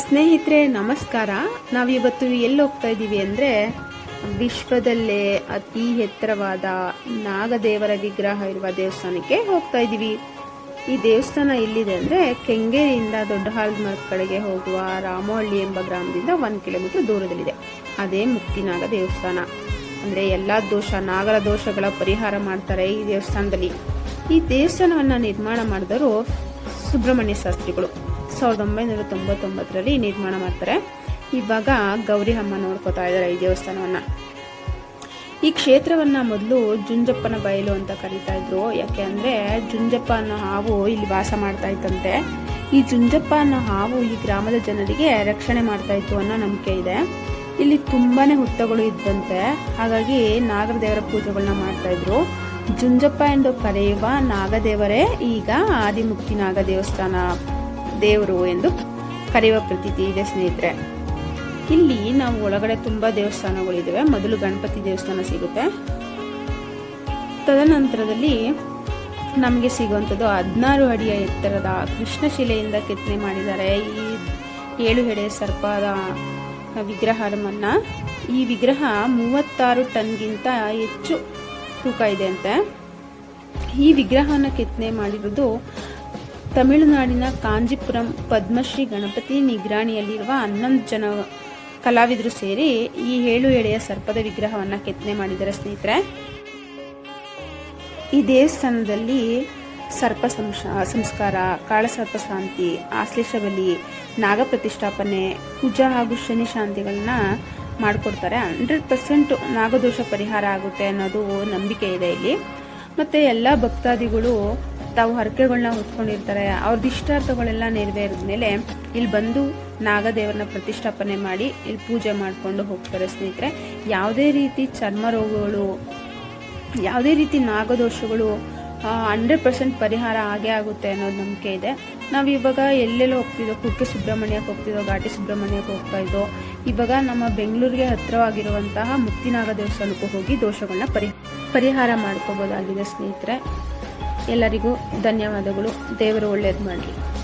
ಸ್ನೇಹಿತರೆ, ನಮಸ್ಕಾರ. ನಾವಿವತ್ತು ಎಲ್ಲಿ ಹೋಗ್ತಾ ಇದ್ದೀವಿ ಅಂದರೆ ವಿಶ್ವದಲ್ಲೇ ಅತಿ ಎತ್ತರವಾದ ನಾಗದೇವರ ವಿಗ್ರಹ ಇರುವ ದೇವಸ್ಥಾನಕ್ಕೆ ಹೋಗ್ತಾ ಇದ್ದೀವಿ. ಈ ದೇವಸ್ಥಾನ ಎಲ್ಲಿದೆ ಅಂದರೆ ಕೆಂಗೇರಿಯಿಂದ ದೊಡ್ಡ ಮರದ ಕಡೆಗೆ ಹೋಗುವ ರಾಮಹಳ್ಳಿ ಎಂಬ ಗ್ರಾಮದಿಂದ ಒಂದು ಕಿಲೋಮೀಟರ್ ದೂರದಲ್ಲಿದೆ. ಅದೇ ಮುಕ್ತಿನಾಗ ದೇವಸ್ಥಾನ. ಅಂದರೆ ಎಲ್ಲ ದೋಷ, ನಾಗರ ದೋಷಗಳ ಪರಿಹಾರ ಮಾಡ್ತಾರೆ ಈ ದೇವಸ್ಥಾನದಲ್ಲಿ. ಈ ದೇವಸ್ಥಾನವನ್ನು ನಿರ್ಮಾಣ ಮಾಡಿದವರು ಸುಬ್ರಹ್ಮಣ್ಯ ಶಾಸ್ತ್ರಿಗಳು ಸಾವಿರದ ಒಂಬೈನೂರ ತೊಂಬತ್ತೊಂಬತ್ತರಲ್ಲಿ ನಿರ್ಮಾಣ ಮಾಡ್ತಾರೆ. ಇವಾಗ ಗೌರಿ ಅಮ್ಮ ನೋಡ್ಕೋತಾ ಇದ್ದಾರೆ ಈ ದೇವಸ್ಥಾನವನ್ನು. ಈ ಕ್ಷೇತ್ರವನ್ನು ಮೊದಲು ಜುಂಜಪ್ಪನ ಬಯಲು ಅಂತ ಕರೀತಾ ಇದ್ರು. ಯಾಕೆ ಅಂದರೆ ಜುಂಜಪ್ಪ ಅನ್ನೋ ಹಾವು ಇಲ್ಲಿ ವಾಸ ಮಾಡ್ತಾ ಇತ್ತಂತೆ. ಈ ಜುಂಜಪ್ಪ ಅನ್ನೋ ಹಾವು ಈ ಗ್ರಾಮದ ಜನರಿಗೆ ರಕ್ಷಣೆ ಮಾಡ್ತಾ ಇತ್ತು ಅನ್ನೋ ನಂಬಿಕೆ ಇದೆ. ಇಲ್ಲಿ ತುಂಬಾ ಹುತ್ತಗಳು ಇದ್ದಂತೆ. ಹಾಗಾಗಿ ನಾಗರದೇವರ ಪೂಜೆಗಳನ್ನ ಮಾಡ್ತಾ ಇದ್ರು. ಜುಂಜಪ್ಪ ಎಂದು ಕರೆಯುವ ನಾಗದೇವರೇ, ಈಗ ಆದಿಮುಕ್ತಿ ನಾಗ ದೇವಸ್ಥಾನ ದೇವರು ಎಂದು ಕರೆಯುವ ಪ್ರತೀತಿ ಇದೆ, ಸ್ನೇಹಿತರೆ. ಇಲ್ಲಿ ನಾವು ಒಳಗಡೆ ತುಂಬಾ ದೇವಸ್ಥಾನಗಳಿದ್ದಾವೆ ಮೊದಲು ಗಣಪತಿ ದೇವಸ್ಥಾನ ಸಿಗುತ್ತೆ. ತದನಂತರದಲ್ಲಿ ನಮಗೆ ಸಿಗುವಂಥದ್ದು ಹದಿನಾರು ಅಡಿಯ ಎತ್ತರದ ಕೃಷ್ಣಶಿಲೆಯಿಂದ ಕೆತ್ತನೆ ಮಾಡಿದ್ದಾರೆ. ಈ ಏಳು ಹೆಡೆ ಸರ್ಪದ ವಿಗ್ರಹವನ್ನು ಈ ವಿಗ್ರಹ ಮೂವತ್ತಾರು ಟನ್ಗಿಂತ ಹೆಚ್ಚು ತೂಕ ಇದೆ ಅಂತೆ. ಈ ವಿಗ್ರಹವನ್ನು ಕೆತ್ತನೆ ಮಾಡಿರೋದು ತಮಿಳುನಾಡಿನ ಕಾಂಜಿಪುರಂ ಪದ್ಮಶ್ರೀ ಗಣಪತಿ ನಿಗ್ರಾಣಿಯಲ್ಲಿರುವ ಹನ್ನೊಂದು ಜನ ಕಲಾವಿದರು ಸೇರಿ ಈ ಏಳು ಎಳೆಯ ಸರ್ಪದ ವಿಗ್ರಹವನ್ನು ಕೆತ್ತನೆ ಮಾಡಿದ್ದಾರೆ ಸ್ನೇಹಿತರೆ. ಈ ದೇವಸ್ಥಾನದಲ್ಲಿ ಸರ್ಪ ಸಂಶ, ಸಂಸ್ಕಾರ ಕಾಳಸರ್ಪ ಶಾಂತಿ ಆಶ್ಲೇಷ ಬಲಿ ನಾಗಪ್ರತಿಷ್ಠಾಪನೆ ಕುಜ ಹಾಗೂ ಶನಿ ಶಾಂತಿಗಳನ್ನ ಮಾಡಿಕೊಡ್ತಾರೆ. ಹಂಡ್ರೆಡ್ ಪರ್ಸೆಂಟ್ ನಾಗದೋಷ ಪರಿಹಾರ ಆಗುತ್ತೆ ಅನ್ನೋದು ನಂಬಿಕೆ ಇದೆ ಇಲ್ಲಿ. ಮತ್ತೆ ಎಲ್ಲ ಭಕ್ತಾದಿಗಳು ತಾವು ಹರಕೆಗಳನ್ನ ಹೊತ್ಕೊಂಡಿರ್ತಾರೆ. ಅವ್ರದ್ದು ಇಷ್ಟಾರ್ಥಗಳೆಲ್ಲ ನೆರವೇರಿದ ಮೇಲೆ ಇಲ್ಲಿ ಬಂದು ನಾಗದೇವರನ್ನ ಪ್ರತಿಷ್ಠಾಪನೆ ಮಾಡಿ ಇಲ್ಲಿ ಪೂಜೆ ಮಾಡಿಕೊಂಡು ಹೋಗ್ತಾರೆ ಸ್ನೇಹಿತರೆ. ಯಾವುದೇ ರೀತಿ ಚರ್ಮ ರೋಗಗಳು, ಯಾವುದೇ ರೀತಿ ನಾಗದೋಷಗಳು ಹಂಡ್ರೆಡ್ ಪರ್ಸೆಂಟ್ ಪರಿಹಾರ ಆಗೇ ಆಗುತ್ತೆ ಅನ್ನೋದು ನಂಬಿಕೆ ಇದೆ. ನಾವು ಇವಾಗ ಎಲ್ಲೆಲ್ಲೋ ಹೋಗ್ತಿದ್ದೋ ಕುಕ್ಕೆ ಸುಬ್ರಹ್ಮಣ್ಯಕ್ಕೆ ಹೋಗ್ತಿದ್ದೋ ಘಾಟಿ ಸುಬ್ರಹ್ಮಣ್ಯಕ್ಕೆ ಹೋಗ್ತಾ ಇದ್ದೋ ಇವಾಗ ನಮ್ಮ ಬೆಂಗಳೂರಿಗೆ ಹತ್ತಿರವಾಗಿರುವಂತಹ ಮುಕ್ತಿನಾಗ ದೇವಸ್ಥಾನಕ್ಕೂ ಹೋಗಿ ದೋಷಗಳನ್ನ ಪರಿ, ಪರಿಹಾರ ಮಾಡ್ಕೋಬೋದಾಗಿದೆ ಸ್ನೇಹಿತರೆ. ಎಲ್ಲರಿಗೂ ಧನ್ಯವಾದಗಳು. ದೇವರು ಒಳ್ಳೇದು ಮಾಡಲಿ.